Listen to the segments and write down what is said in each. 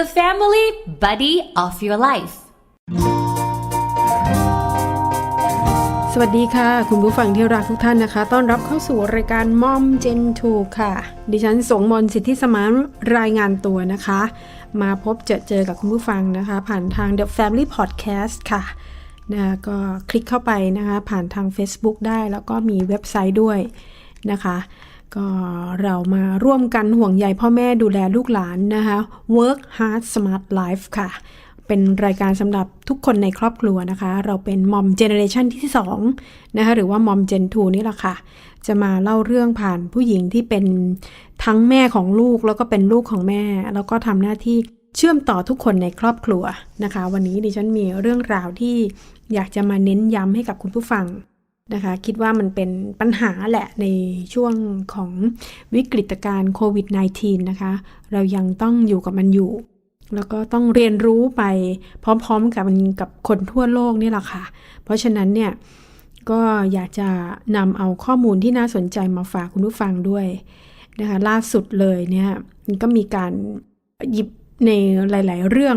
the family buddy of your life. สวัสดีค่ะ คุณผู้ฟังที่รักทุกท่านนะคะ ต้อนรับเข้าสู่รายการมอมเจนทูค่ะ ดิฉันสงมนสิทธิสมานรายงานตัวนะคะ มาพบเจอเจอกับคุณผู้ฟังนะคะ ผ่านทาง The Family Podcast ค่ะนะก็คลิกเข้าไปนะคะ ผ่านทาง Facebook ได้แล้วก็มีเว็บไซต์ด้วยนะคะ ก็เรามาร่วมกันห่วงใยพ่อแม่ดูแลลูกหลานนะคะ Work Hard Smart Life ค่ะ เป็นรายการสำหรับทุกคนในครอบครัวนะคะ เราเป็นมอมเจเนเรชันที่2นะคะหรือว่ามอมเจนทูนี่แหละค่ะ จะมาเล่าเรื่องผ่านผู้หญิงที่เป็นทั้งแม่ของลูกแล้วก็เป็นลูกของแม่ แล้วก็ทำหน้าที่เชื่อมต่อทุกคนในครอบครัวนะคะ วันนี้ดิฉันมีเรื่องราวที่อยากจะมาเน้นย้ำให้กับคุณผู้ฟัง นะคะ คิดว่ามันเป็นปัญหาแหละในช่วงของวิกฤตการณ์โควิด -19 นะคะ เรายังต้องอยู่กับมันอยู่ แล้วก็ต้องเรียนรู้ไปพร้อมๆกับกับคนทั่วโลกนี่แหละค่ะ เพราะฉะนั้นเนี่ยก็อยากจะนำเอาข้อมูลที่น่าสนใจมาฝากคุณผู้ฟังด้วยนะคะล่าสุดเลยเนี่ยก็มีการหยิบในหลาย ๆ เรื่อง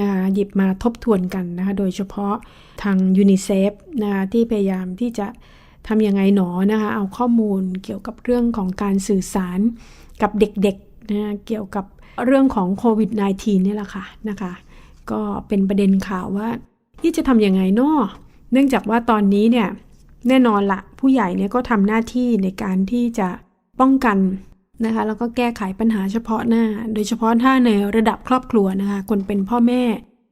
นะคะหยิบมาทบทวนกันนะคะโดยเฉพาะทางยูนิเซฟนะคะที่พยายามที่จะทำยังไงหนอนะคะเอาข้อมูลเกี่ยวกับเรื่องของการสื่อสารกับเด็กๆนะเกี่ยวกับเรื่องของโควิด -19 นี่แหละค่ะนะคะก็เป็นประเด็นข่าวว่าที่จะทำยังไงเนาะเนื่องจากว่าตอนนี้เนี่ยแน่นอนละผู้ใหญ่เนี่ยก็ทำหน้าที่ในการที่จะป้องกัน นะคะแล้วก็แก้ไขปัญหาเฉพาะหน้า โดยเฉพาะถ้าในระดับครอบครัวนะคะคนเป็นพ่อแม่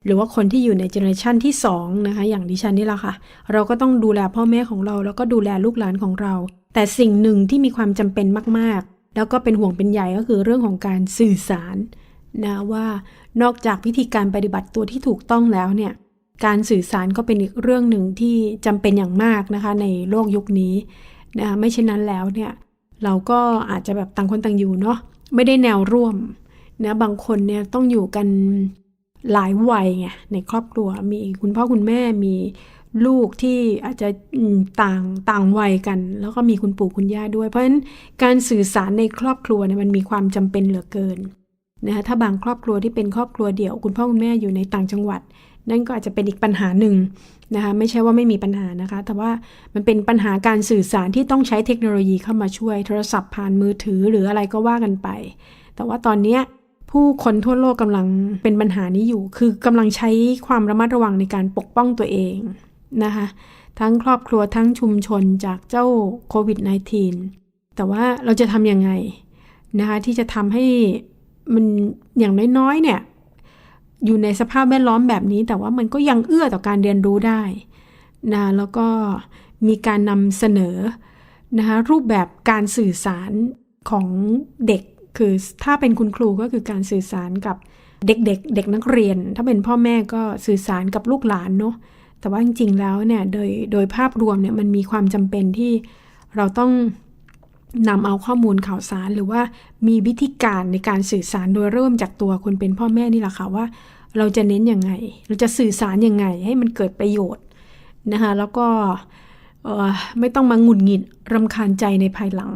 หรือว่าคนที่อยู่ในเจเนอเรชันที่2นะคะอย่างดิฉันนี่แหละค่ะ เราก็ต้องดูแลพ่อแม่ของเรา แล้วก็ดูแลลูกหลานของเรา แต่สิ่งหนึ่งที่มีความจำเป็นมากๆ แล้วก็เป็นห่วงเป็นใยก็คือเรื่องของการสื่อสารนะว่านอกจากวิธีการปฏิบัติตัวที่ถูกต้องแล้วเนี่ยการสื่อสารก็เป็นอีกเรื่องหนึ่งที่จำเป็นอย่างมากนะคะในโลกยุคนี้นะไม่เช่นนั้นแล้วเนี่ย เราก็อาจจะแบบต่างคนต่างอยู่เนาะไม่ได้แนวร่วมนะบางคนเนี่ยต้องอยู่กันหลายวัยไงในครอบครัวมีคุณพ่อคุณแม่มีลูกที่อาจจะต่างต่างวัยกัน แล้วก็มีคุณปู่คุณย่าด้วย เพราะฉะนั้นการสื่อสารในครอบครัวเนี่ยมันมีความจำเป็นเหลือเกินนะคะถ้าบางครอบครัวที่เป็นครอบครัวเดี่ยวคุณพ่อคุณแม่อยู่ในต่างจังหวัด นั่นก็อาจจะเป็นอีกปัญหาหนึ่งนะคะไม่ใช่ว่าไม่มีปัญหานะคะ แต่ว่ามันเป็นปัญหาการสื่อสารที่ต้องใช้เทคโนโลยีเข้ามาช่วย โทรศัพท์ผ่านมือถือหรืออะไรก็ว่ากันไป แต่ว่าตอนนี้ผู้คนทั่วโลกกำลังเป็นปัญหานี้อยู่ คือกำลังใช้ความระมัดระวังในการปกป้องตัวเองนะคะทั้งครอบครัวทั้งชุมชนจากเจ้าโควิด -19 แต่ว่าเราจะทำยังไงนะคะที่จะทำให้มันอย่างน้อยๆเนี่ย อยู่ในสภาพแวดล้อมแบบนี้ แต่ว่ามันก็ยังเอื้อต่อการเรียนรู้ได้นะแล้วก็มีการนำเสนอนะคะรูปแบบการสื่อสารของเด็ก คือถ้าเป็นคุณครูก็คือการสื่อสารกับเด็กๆเเด็กนักเรียน ถ้าเป็นพ่อแม่ก็สื่อสารกับลูกหลานเนาะแต่ว่าจริงๆแล้วเนี่ยโดยโดยภาพรวมเนี่ยมันมีความจำเป็นที่เราต้อง นำเอาข้อมูลข่าวสารหรือว่ามีวิธีการในการสื่อสารโดยเริ่มจากตัวคนเป็นพ่อแม่นี่แหละค่ะว่า เราจะเน้นยังไง เราจะสื่อสารยังไงให้มันเกิดประโยชน์นะคะแล้วก็ไม่ต้องมาหงุดหงิดรำคาญใจในภายหลัง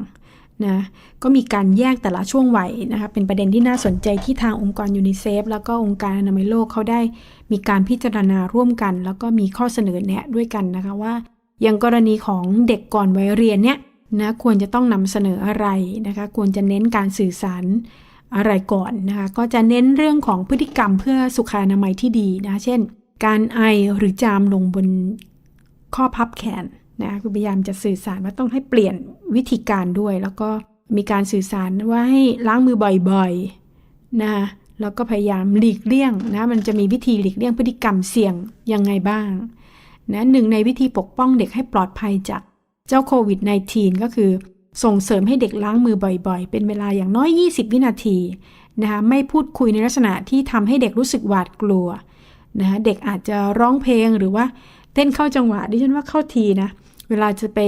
นะก็มีการแยกแต่ละช่วงวัยนะคะเป็นประเด็นที่น่าสนใจที่ทางองค์กรยูนิเซฟแล้วก็องค์การอนามัยโลกเขาได้มีการพิจารณาร่วมกัน แล้วก็มีข้อเสนอแนะด้วยกันนะคะว่าอย่างกรณีของเด็กก่อนวัยเรียนเนี่ย นะควรจะต้องนำเสนออะไรนะคะควรจะเน้นการสื่อสารอะไรก่อนนะคะก็จะเน้นเรื่องของพฤติกรรมเพื่อสุขอนามัยที่ดีนะเช่น การไอหรือจามลงบนข้อพับแขนนะคือพยายามจะสื่อสารว่าต้องให้เปลี่ยนวิธีการด้วย แล้วก็มีการสื่อสารว่าให้ล้างมือบ่อยๆนะแล้วก็พยายามหลีกเลี่ยงนะมันจะมีวิธีหลีกเลี่ยงพฤติกรรมเสี่ยงยังไงบ้างนะหนึ่งในวิธีปกป้องเด็กให้ปลอดภัยจาก เจ้าโควิด -19 ก็คือส่งเสริมให้เด็กล้างมือบ่อยๆ เป็นเวลาอย่างน้อย 20 วินาทีนะคะไม่พูดคุยในลักษณะที่ทำให้เด็กรู้สึกหวาดกลัวนะคะเด็กอาจจะร้องเพลงหรือว่าเต้นเข้าจังหวะดิฉันว่าเข้าทีนะ เวลาจะไป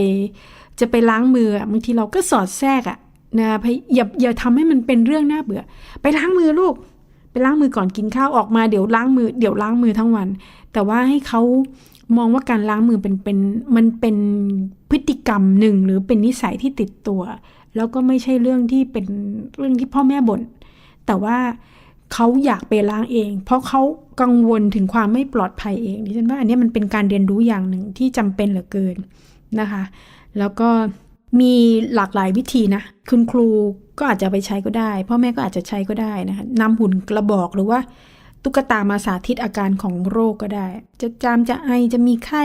จะไปล้างมือบางทีเราก็สอดแทรกอะนะอย่าอย่าทำให้มันเป็นเรื่องน่าเบื่อ ไปล้างมือลูก ไปล้างมือก่อนกินข้าวออกมาเดี๋ยวล้างมือเดี๋ยวล้างมือทั้งวัน แต่ว่าให้เขา มองว่าการล้างมือเป็นเป็นมันเป็นพฤติกรรมหนึ่งหรือเป็นนิสัยที่ติดตัว แล้วก็ไม่ใช่เรื่องที่เป็นเรื่องที่พ่อแม่บน่นแต่ว่าเขาอยากไปล้างเอง เพราะเขากังวลถึงความไม่ปลอดภัยเองดิฉันว่าอันนี้มันเป็นการเรียนรู้อย่างหนึ่งที่จำเป็นเหลือเกินนะคะ แล้วก็มีหลากหลายวิธีนะคุณครูก็อาจจะไปใช้ก็ได้พ่อแม่ก็อาจจะใช้ก็ได้นะคะนำหุ่นกระบอกหรือว่า ตุ๊กตามาสาธิตอาการของโรคก็ได้ จะจามจะไอจะมีไข้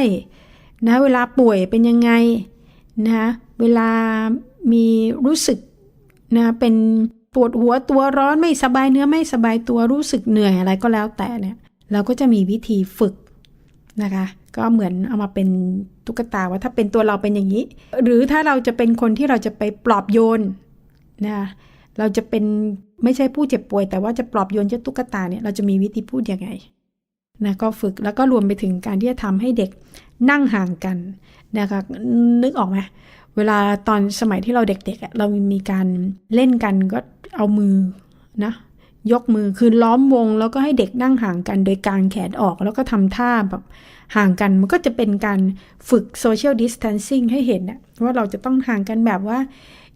นะเวลาป่วยเป็นยังไงนะเวลามีรู้สึกนะเป็นปวดหัวตัวร้อนไม่สบายเนื้อไม่สบายตัวรู้สึกเหนื่อยอะไรก็แล้วแต่เนี่ยเราก็จะมีวิธีฝึกนะคะ ก็เหมือนเอามาเป็นตุ๊กตาว่าถ้าเป็นตัวเราเป็นอย่างนี้ หรือถ้าเราจะเป็นคนที่เราจะไปปลอบโยนนะคะ เราจะเป็นไม่ใช่ผู้เจ็บป่วย แต่ว่าจะปลอบโยนเจ้าตุ๊กตาเนี่ยเราจะมีวิธีพูดยังไงนะก็ฝึกแล้วก็รวมไปถึงการที่จะทำให้เด็กนั่งห่างกันนะคะนึกออกไหมเวลาตอนสมัยที่เราเด็กๆเรามีการเล่นกันก็เอามือนะยกมือคือล้อมวง แล้วก็ให้เด็กนั่งห่างกันโดยกางแขนออก แล้วก็ทำท่าแบบห่างกันมันก็จะเป็นการฝึก social distancing ให้เห็นนะว่าเราจะต้องห่างกันแบบว่า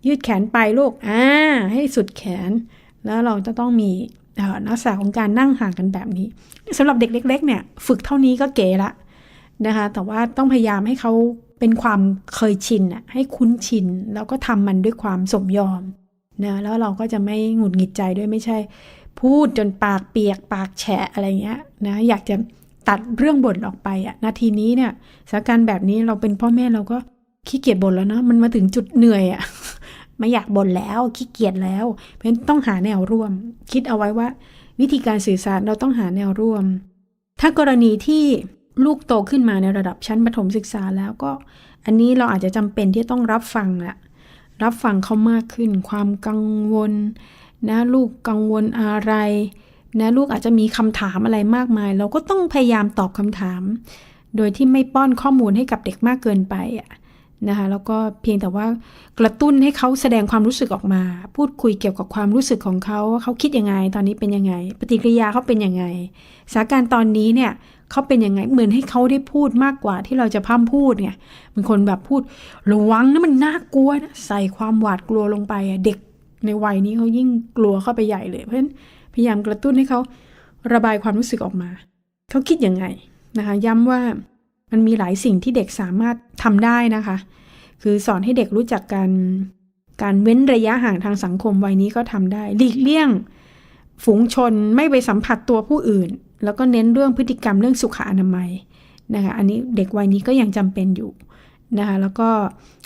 ยืดแขนไปลูกอ่าให้สุดแขน แล้วเราจะต้องมีลักษณะของการนั่งห่างกันแบบนี้สำหรับเด็กเล็ก ๆ เนี่ย ฝึกเท่านี้ก็เก๋ละนะคะ แต่ว่าต้องพยายามให้เขาเป็นความเคยชินอะให้คุ้นชิน แล้วก็ทำมันด้วยความสมยอมนะแล้วเราก็จะไม่หงุดหงิดใจด้วยไม่ใช่ พูดจนปากเปียกปากแฉะอะไรเงี้ยนะอยากจะตัดเรื่องบ่นออกไปอะนาทีนี้เนี่ยสถานการณ์แบบนี้เราเป็นพ่อแม่เราก็ขี้เกียจบ่นแล้วนะมันมาถึงจุดเหนื่อยอะ ไม่อยากบ่นแล้วขี้เกียจแล้ว เพราะฉะนั้นต้องหาแนวร่วม คิดเอาไว้ว่า วิธีการสื่อสารเราต้องหาแนวร่วม ถ้ากรณีที่ลูกโตขึ้นมาในระดับชั้นประถมศึกษาแล้วก็ อันนี้เราอาจจะจำเป็นที่ต้องรับฟังละรับฟังเขามากขึ้น ความกังวล นะลูกกังวลอะไรนะลูกอาจจะมีคำถามอะไรมากมาย เราก็ต้องพยายามตอบคำถาม โดยที่ไม่ป้อนข้อมูลให้กับเด็กมากเกินไปอะ นะคะแล้วก็เพียงแต่ว่ากระตุ้นให้เขาแสดงความรู้สึกออกมา พูดคุยเกี่ยวกับความรู้สึกของเขาเขาคิดยังไง ตอนนี้เป็นยังไง ปฏิกิริยาเขาเป็นยังไงสถานการณ์ตอนนี้เนี่ยเขาเป็นยังไงเหมือนให้เขาได้พูดมากกว่าที่เราจะพร่ำพูดเนี่ยเป็นคนแบบพูดระวังนะมันน่ากลัวนะใส่ความหวาดกลัวลงไปเด็กในวัยนี้เขายิ่งกลัวเข้าไปใหญ่เลยเพราะฉะนั้นพยายามกระตุ้นให้เขาระบายความรู้สึกออกมาเขาคิดยังไงนะคะ ย้ำว่า มันมีหลายสิ่งที่เด็กสามารถทำได้นะคะ คือสอนให้เด็กรู้จักการการเว้นระยะห่างทางสังคมวัยนี้ก็ทำได้หลีกเลี่ยง ฝูงชนไม่ไปสัมผัสตัวผู้อื่น แล้วก็เน้นเรื่องพฤติกรรมเรื่องสุขอนามัยนะคะอันนี้เด็กวัยนี้ก็ยังจำเป็นอยู่นะคะแล้วก็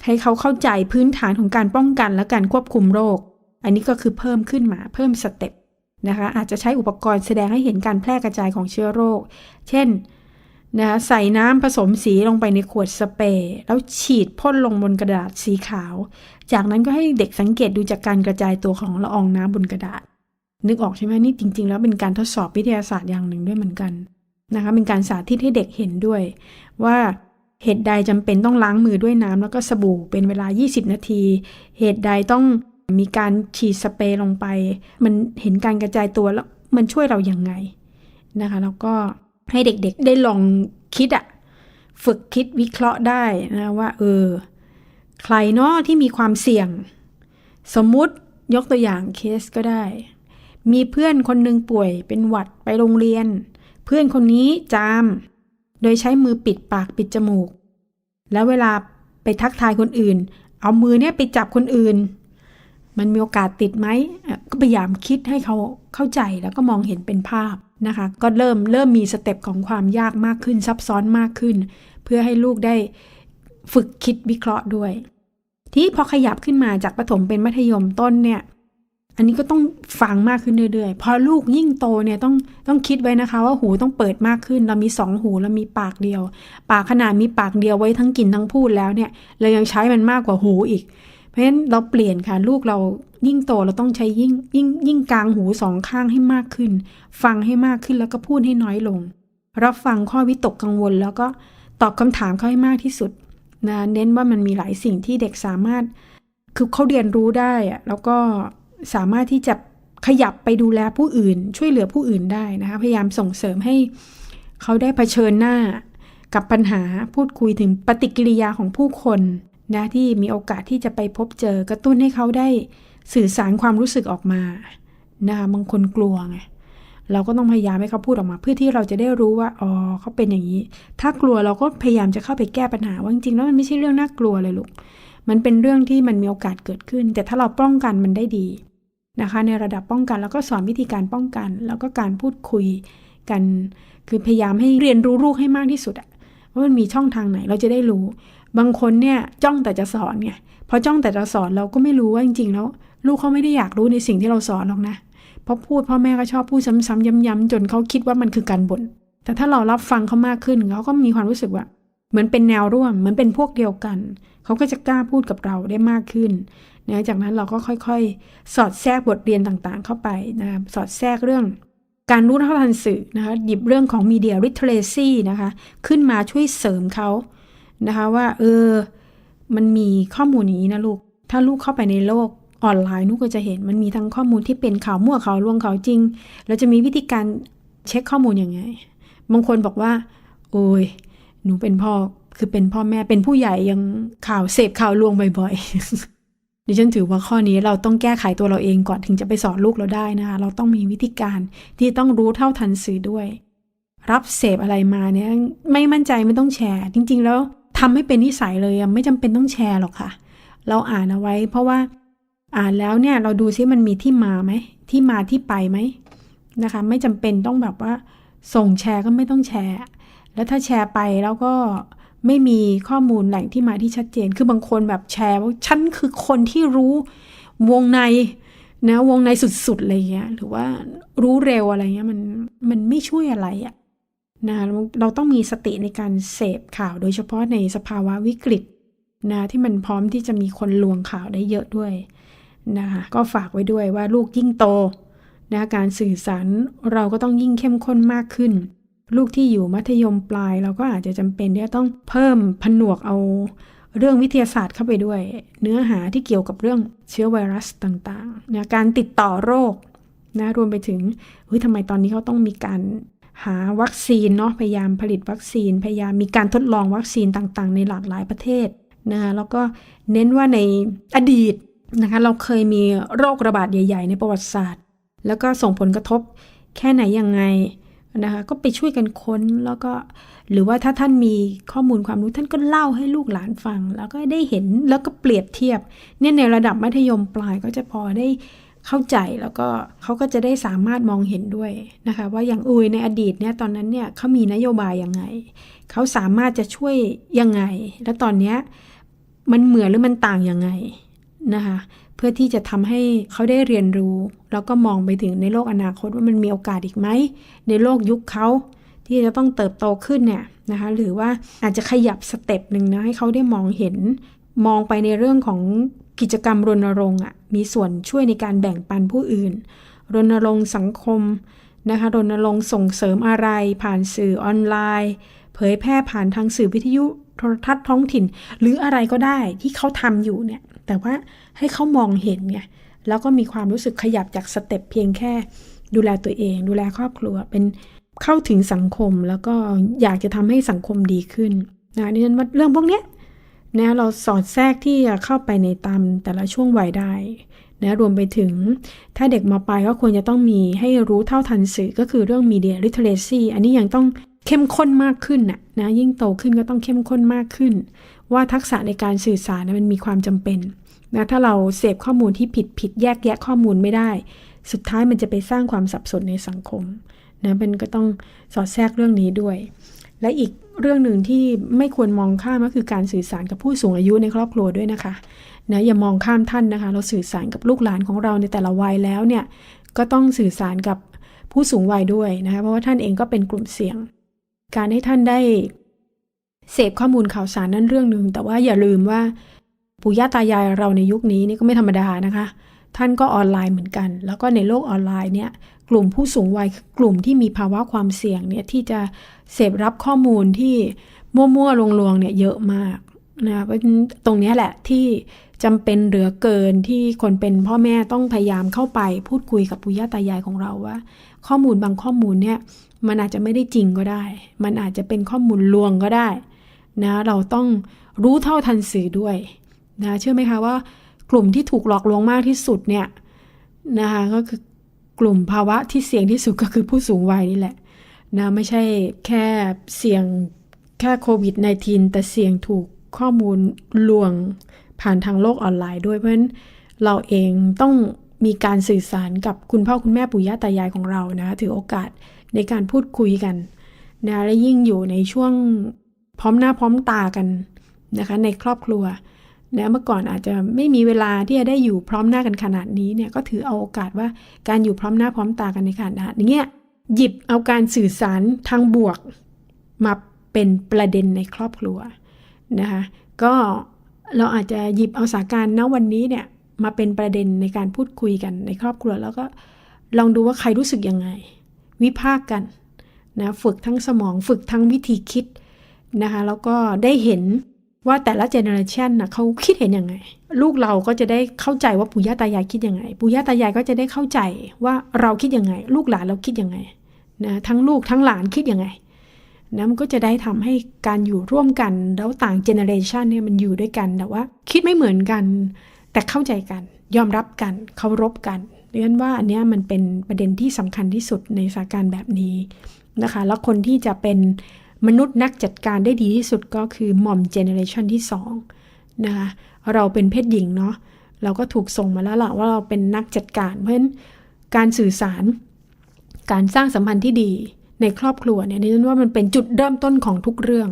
ให้เขาเข้าใจพื้นฐานของการป้องกันและการควบคุมโรค อันนี้ก็คือเพิ่มขึ้นมาเพิ่มสเต็ปนะคะอาจจะใช้อุปกรณ์แสดงให้เห็นการแพร่กระจายของเชื้อโรค เช่น นะใส่น้ำผสมสีลงไปในขวดสเปรย์แล้วฉีดพ่นลงบนกระดาษสีขาว จากนั้นก็ให้เด็กสังเกตดูจากการกระจายตัวของละอองน้ำบนกระดาษ นึกออกใช่ไหมนี่จริง ๆ แล้วเป็นการทดสอบวิทยาศาสตร์อย่างหนึ่งด้วยเหมือนกันนะคะเป็นการสาธิตให้เด็กเห็นด้วย ว่าเหตุใดจำเป็นต้องล้างมือด้วยน้ำแล้วก็สบู่เป็นเวลา 20 นาที เหตุใดต้องมีการฉีดสเปรย์ลงไป มันเห็นการกระจายตัวแล้วมันช่วยเราอย่างไงนะคะแล้วก็ ให้เด็กๆได้ลองคิดอะฝึกคิดวิเคราะห์ได้นะว่า เออ ใครเนาะที่มีความเสี่ยง สมมุติยกตัวอย่างเคสก็ได้ มีเพื่อนคนหนึ่งป่วยเป็นหวัดไปโรงเรียน เพื่อนคนนี้จาม โดยใช้มือปิดปากปิดจมูก แล้วเวลาไปทักทายคนอื่น เอามือเนี่ยไปจับคนอื่น มันมีโอกาสติดไหมก็พยายามคิดให้เขาเข้าใจแล้วก็มองเห็นเป็นภาพ นะคะ ก็เริ่มเริ่มมีสเต็ปของความยากมากขึ้นซับซ้อนมากขึ้น เพื่อให้ลูกได้ฝึกคิดวิเคราะห์ด้วย ที่พอขยับขึ้นมาจากประถมเป็นมัธยมต้นเนี่ย อันนี้ก็ต้องฟังมากขึ้นเรื่อยๆ พอลูกยิ่งโตเนี่ยต้องต้องคิดไว้นะคะ ว่าหูต้องเปิดมากขึ้น เรามีสองหูเรามีปากเดียว ปากขนาดมีปากเดียวไว้ทั้งกินทั้งพูดแล้วเนี่ยเรายังใช้มันมากกว่าหูอีก เพราะฉะนั้นเราเปลี่ยนค่ะ ลูกเรายิ่งโตเราต้องใช้ยิ่งยิ่งยิ่งกลางหูสองข้างให้มากขึ้น ฟังให้มากขึ้นแล้วก็พูดให้น้อยลง รับฟังข้อวิตกกังวล แล้วก็ตอบคำถามเขาให้มากที่สุดนะเน้นว่ามันมีหลายสิ่งที่เด็กสามารถ คือเขาเรียนรู้ได้อะแล้วก็สามารถที่จะขยับไปดูแลผู้อื่น ช่วยเหลือผู้อื่นได้นะคะพยายามส่งเสริมให้เขาได้เผชิญหน้ากับปัญหาพูดคุยถึงปฏิกิริยาของผู้คน นะที่มีโอกาสที่จะไปพบเจอกระตุ้นให้เขาได้สื่อสารความรู้สึกออกมานะคะบางคนกลัวไงเราก็ต้องพยายามให้เขาพูดออกมา เพื่อที่เราจะได้รู้ว่าอ๋อเขาเป็นอย่างนี้ ถ้ากลัวเราก็พยายามจะเข้าไปแก้ปัญหาว่าจริงๆแล้วมันไม่ใช่เรื่องน่ากลัวเลยลูกมันเป็นเรื่องที่มันมีโอกาสเกิดขึ้น แต่ถ้าเราป้องกันมันได้ดีนะคะ ในระดับป้องกันแล้วก็สอนวิธีการป้องกัน แล้วก็การพูดคุยกัน คือพยายามให้เรียนรู้ลูกให้มากที่สุดอะว่ามันมีช่องทางไหนเราจะได้รู้ บางคนเนี่ยจ้องแต่จะสอนไงพอจ้องแต่จะสอนเราก็ไม่รู้ว่าจริงๆแล้ว ลูกเขาไม่ได้อยากรู้ในสิ่งที่เราสอนหรอกนะเพราะพูดพ่อแม่ก็ชอบพูดซ้ำๆย้ำๆจนเขาคิดว่ามันคือการบ่นแต่ถ้าเรารับฟังเขามากขึ้นเขาก็มีความรู้สึกว่า เหมือนเป็นแนวร่วม เหมือนเป็นพวกเดียวกัน เขาก็จะกล้าพูดกับเราได้มากขึ้นนะจากนั้นเราก็ค่อยๆ สอดแทรกบทเรียนต่างๆ เข้าไปนะสอดแทรกเรื่อง การรู้เท่าทันสื่อนะคะหยิบเรื่องของ media literacy นะคะ ขึ้นมาช่วยเสริมเขา นะคะว่า เออ มันมีข้อมูลอย่างนี้นะลูก ถ้าลูกเข้าไปในโลกออนไลน์นุกก็จะเห็นมันมีทั้งข้อมูลที่เป็นข่าวมั่วข่าวลวงข่าวจริง แล้วจะมีวิธีการเช็คข้อมูลยังไง บางคนบอกว่า โอ้ย หนูเป็นพ่อ คือเป็นพ่อแม่ เป็นผู้ใหญ่ยังข่าวเสพข่าวลวงบ่อยๆ ดิฉันถือว่าข้อนี้เราต้องแก้ไขตัวเราเองก่อนถึงจะไปสอนลูกเราได้นะคะ เราต้องมีวิธีการที่ต้องรู้เท่าทันสื่อด้วย รับเสพอะไรมาเนี่ย ไม่มั่นใจไม่ต้องแชร์ จริง ๆ แล้ว ทำให้เป็นนิสัยเลยอะไม่จำเป็นต้องแชร์หรอกค่ะ เราอ่านเอาไว้ เพราะว่าอ่านแล้วเนี่ยเราดูซิมันมีที่มาไหมที่มาที่ไปไหมนะคะ ไม่จำเป็นต้องแบบว่า ส่งแชร์ก็ไม่ต้องแชร์ แล้วถ้าแชร์ไปแล้วก็ไม่มีข้อมูลแหล่งที่มาที่ชัดเจน คือบางคนแบบแชร์ว่าฉันคือคนที่รู้วงในนะวงในสุดๆอะไรเงี้ยหรือว่ารู้เร็วอะไรเงี้ยมันมันไม่ช่วยอะไรอะ นะเราต้องมีสติในการเสพข่าว โดยเฉพาะในสภาวะวิกฤตนะที่มันพร้อมที่จะมีคนลวงข่าวได้เยอะด้วยนะคะก็ฝากไว้ด้วยว่าลูกยิ่งโตนะการสื่อสารเราก็ต้องยิ่งเข้มข้นมากขึ้น ลูกที่อยู่มัธยมปลาย เราก็อาจจะจำเป็นที่จะต้องเพิ่มผนวกเอาเรื่องวิทยาศาสตร์เข้าไปด้วย เนื้อหาที่เกี่ยวกับเรื่องเชื้อไวรัสต่างๆนะการติดต่อโรคนะรวมไปถึงเฮ้ยทำไมตอนนี้เขาต้องมีการ หาวัคซีนเนาะพยายามผลิตวัคซีน พยายามมีการทดลองวัคซีนต่างๆ ในหลากหลายประเทศนะคะแล้วก็เน้นว่าในอดีตนะคะเราเคยมีโรคระบาดใหญ่ ๆ ในประวัติศาสตร์ แล้วก็ส่งผลกระทบแค่ไหนยังไงนะคะก็ไปช่วยกันค้นแล้วก็หรือว่าถ้าท่านมีข้อมูลความรู้ท่านก็เล่าให้ลูกหลานฟัง แล้วก็ได้เห็นแล้วก็เปรียบเทียบเนี่ยในระดับมัธยมปลายก็จะพอได้ เข้าใจแล้วก็เขาก็จะได้สามารถมองเห็นด้วยนะคะ ว่าอย่างอุยในอดีตเนี่ยตอนนั้นเนี่ยเขามีนโยบายยังไงเขาสามารถจะช่วยยังไง แล้วตอนเนี้ยมันเหมือนหรือมันต่างยังไงนะคะเพื่อที่จะทำให้เขาได้เรียนรู้ แล้วก็มองไปถึงในโลกอนาคตว่ามันมีโอกาสอีกไหมในโลกยุคเขาที่จะต้องเติบโตขึ้นเนี่ยนะคะหรือว่าอาจจะขยับสเต็ปหนึ่งนะให้เขาได้มองเห็นมองไปในเรื่องของ กิจกรรมรณรงค์อะมีส่วนช่วยในการแบ่งปันผู้อื่น รณรงค์สังคมนะคะรณรงค์ส่งเสริมอะไร ผ่านสื่อออนไลน์ เผยแพร่ผ่านทางสื่อวิทยุโทรทัศน์ท้องถิ่น หรืออะไรก็ได้ที่เขาทำอยู่เนี่ย แต่ว่าให้เขามองเห็นไงแล้วก็มีความรู้สึกขยับจากสเต็ปเพียงแค่ ดูแลตัวเอง ดูแลครอบครัวเป็นเข้าถึงสังคมแล้วก็อยากจะทำให้สังคมดีขึ้นนะนี่ฉันว่าเรื่องพวกเนี้ย นะเราสอดแทรกที่จะเข้าไปในตามแต่ละช่วงวัยได้นะรวมไปถึงถ้าเด็กมาปลายก็ควรจะต้องมีให้รู้เท่าทันสื่อก็คือเรื่อง media literacy อันนี้ยังต้องเข้มข้นมากขึ้นนะนะยิ่งโตขึ้นก็ต้องเข้มข้นมากขึ้น ว่าทักษะในการสื่อสารนะมันมีความจำเป็นนะถ้าเราเสพข้อมูลที่ผิดผิดแยกแยะข้อมูลไม่ได้ สุดท้ายมันจะไปสร้างความสับสนในสังคมนะเป็นก็ต้องสอดแทรกเรื่องนี้ด้วย และอีก เรื่องหนึ่งที่ไม่ควรมองข้ามก็คือการสื่อสารกับผู้สูงอายุในครอบครัวด้วยนะคะนะอย่ามองข้ามท่านนะคะ เราสื่อสารกับลูกหลานของเราในแต่ละวัยแล้วเนี่ยก็ต้องสื่อสารกับผู้สูงวัยด้วยนะคะเพราะว่าท่านเองก็เป็นกลุ่มเสี่ยง การให้ท่านได้เสพข้อมูลข่าวสารนั่นเรื่องหนึ่งแต่ว่าอย่าลืมว่าปู่ย่าตายายเราในยุคนี้นี่ก็ไม่ธรรมดานะคะ ท่านก็ออนไลน์เหมือนกัน แล้วก็ในโลกออนไลน์เนี่ยกลุ่มผู้สูงวัยกลุ่มที่มีภาวะความเสี่ยงเนี่ยที่จะเสพรับข้อมูลที่มั่วๆลวงๆเนี่ยเยอะมากนะเพราะตรงนี้แหละที่จำเป็นเหลือเกินที่คนเป็นพ่อแม่ต้องพยายามเข้าไปพูดคุยกับปู่ย่าตายายของเราว่า ข้อมูลบางข้อมูลเนี่ยมันอาจจะไม่ได้จริงก็ได้ มันอาจจะเป็นข้อมูลลวงก็ได้นะเราต้องรู้เท่าทันสื่อด้วยนะเชื่อไหมคะว่า กลุ่มที่ถูกหลอกลวงมากที่สุดเนี่ยนะคะก็คือกลุ่มภาวะที่เสี่ยงที่สุดก็คือผู้สูงวัยนี่แหละนะไม่ใช่แค่เสี่ยงแค่โควิด -19 แต่เสี่ยงถูกข้อมูลลวงผ่านทางโลกออนไลน์ด้วยเพราะฉะนั้นเราเองต้องมีการสื่อสารกับคุณพ่อคุณแม่ปู่ย่าตายายของเรานะถือโอกาสในการพูดคุยกันนะและยิ่งอยู่ในช่วงพร้อมหน้าพร้อมตากันนะคะในครอบครัว นะเมื่อก่อนอาจจะไม่มีเวลาที่จะได้อยู่พร้อมหน้ากันขนาดนี้เนี่ยก็ถือเอาโอกาสว่าการอยู่พร้อมหน้าพร้อมตากันในขนาดนี้หยิบเอาการสื่อสารทางบวกมาเป็นประเด็นในครอบครัวนะคะก็เราอาจจะหยิบเอาสถานการณ์ณวันนี้เนี่ยมาเป็นประเด็นในการพูดคุยกันในครอบครัว แล้วก็ลองดูว่าใครรู้สึกยังไง วิพากษ์กันนะฝึกทั้งสมองฝึกทั้งวิธีคิดนะคะแล้วก็ได้เห็น ว่าแต่ละเจเนอเรชันนะเขาคิดเห็นยังไง ลูกเราก็จะได้เข้าใจว่าปู่ย่าตายายคิดยังไง ปู่ย่าตายายก็จะได้เข้าใจว่าเราคิดยังไง ลูกหลานเราคิดยังไงนะทั้งลูกทั้งหลานคิดยังไงนะมันก็จะได้ทำให้การอยู่ร่วมกันแล้วต่างเจเนอเรชันเนี่ยมันอยู่ด้วยกันแต่ว่า คิดไม่เหมือนกัน แต่เข้าใจกัน ยอมรับกันเคารพกันดังนั้นว่าอันเนี้ยมันเป็นประเด็นที่สำคัญที่สุดในสถานการณ์แบบนี้นะคะ แล้วคนที่จะเป็น มนุษย์นักจัดการได้ดีที่สุดก็คือมอมเจเนอเรชันที่2นะคะเราเป็นเพศหญิงเนาะเราก็ถูกส่งมาแล้วล่ะว่าเราเป็นนักจัดการ เพราะฉะนั้นการสื่อสาร การสร้างสัมพันธ์ที่ดีในครอบครัวเนี่ยดิฉันว่ามันเป็นจุดเริ่มต้นของทุกเรื่อง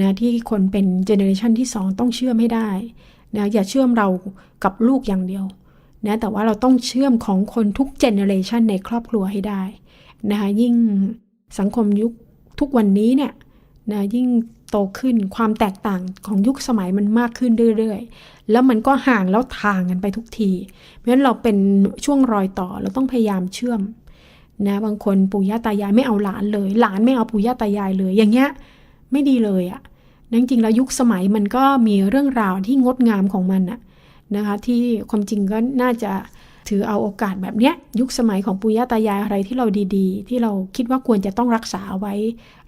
นะที่คนเป็นเจเนอเรชันที่ 2 ต้องเชื่อมให้ได้นะอย่าเชื่อมเรากับลูกอย่างเดียวนะแต่ว่าเราต้องเชื่อมของคนทุกเจเนอเรชันในครอบครัวให้ได้นะคะยิ่งสังคมยุค ทุกวันนี้เนี่ยนะยิ่งโตขึ้นความแตกต่างของยุคสมัยมันมากขึ้นเรื่อยๆ แล้วมันก็ห่างแล้วทางกันไปทุกที เพราะฉะนั้นเราเป็นช่วงรอยต่อเราต้องพยายามเชื่อมนะบางคนปู่ย่าตายายไม่เอาหลานเลย หลานไม่เอาปู่ย่าตายายเลย อย่างเงี้ยไม่ดีเลยอะ่ะจริงๆแล้วยุคสมัยมันก็มีเรื่องราวที่งดงามของมันอะนะคะที่ความจริงก็น่าจะ ถือเอาโอกาสแบบเนี้ยยุคสมัยของปู่ย่าตายายอะไรที่เราดีๆ ที่เราคิดว่าควรจะต้องรักษาไว้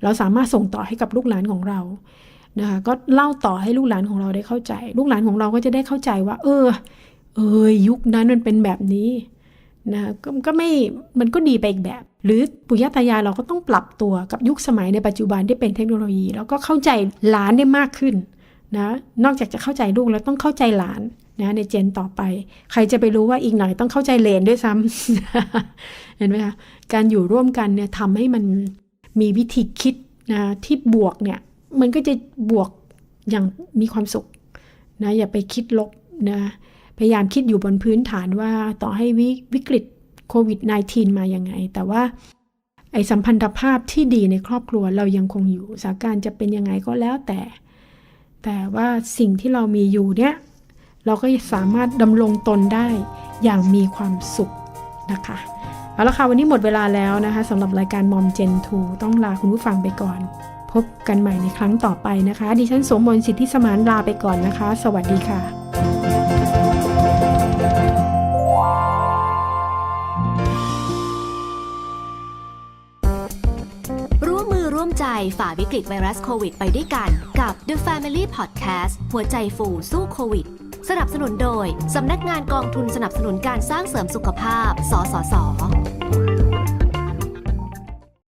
เราสามารถส่งต่อให้กับลูกหลานของเรานะคะก็เล่าต่อให้ลูกหลานของเราได้เข้าใจ ลูกหลานของเราก็จะได้เข้าใจว่า เออ เออยุคนั้นมันเป็นแบบนี้นะกก็ไม่มันก็ดีไปอีกแบบ หรือปู่ย่าตายายเราก็ต้องปรับตัวกับยุคสมัยในปัจจุบันที่เป็นเทคโนโลยี แล้วก็เข้าใจหลานได้มากขึ้นนะนอกจากจะเข้าใจลูกแล้วต้องเข้าใจหลาน นะในเจนต่อไป ใครจะไปรู้ว่าอีกหน่อยต้องเข้าใจเลนด้วยซ้ำเห็นไหมคะการอยู่ร่วมกันเนี่ยทำให้มันมีวิธีคิดนะที่บวกเนี่ยมันก็จะบวกอย่างมีความสุขนะอย่าไปคิดลบนะพยายามคิดอยู่บนพื้นฐานว่าต่อให้วิวกฤตโควิด -19 มาอยังไง แต่ว่าไอสัมพันธภาพที่ดีในครอบครัวเรายังคงอยู่สถานการณ์จะเป็นยังไงก็แล้วแต่ แต่ว่าสิ่งที่เรามีอยู่เนี่ย เราก็สามารถดำรงตนได้อย่างมีความสุขนะคะเอาละค่ะวันนี้หมดเวลาแล้วนะคะสำหรับรายการมอมเจนทูต้องลาคุณผู้ฟังไปก่อน พบกันใหม่ในครั้งต่อไปนะคะ ดิฉันสมมนต์สิทธิสมานลาไปก่อนนะคะ สวัสดีค่ะร่วมมือร่วมใจฝ่าวิกฤตไวรัสโควิดไปด้วยกันกับ The Family Podcast หัวใจฟูสู้โควิด สนับสนุนโดย สำนักงานกองทุนสนับสนุนการสร้างเสริมสุขภาพ สสส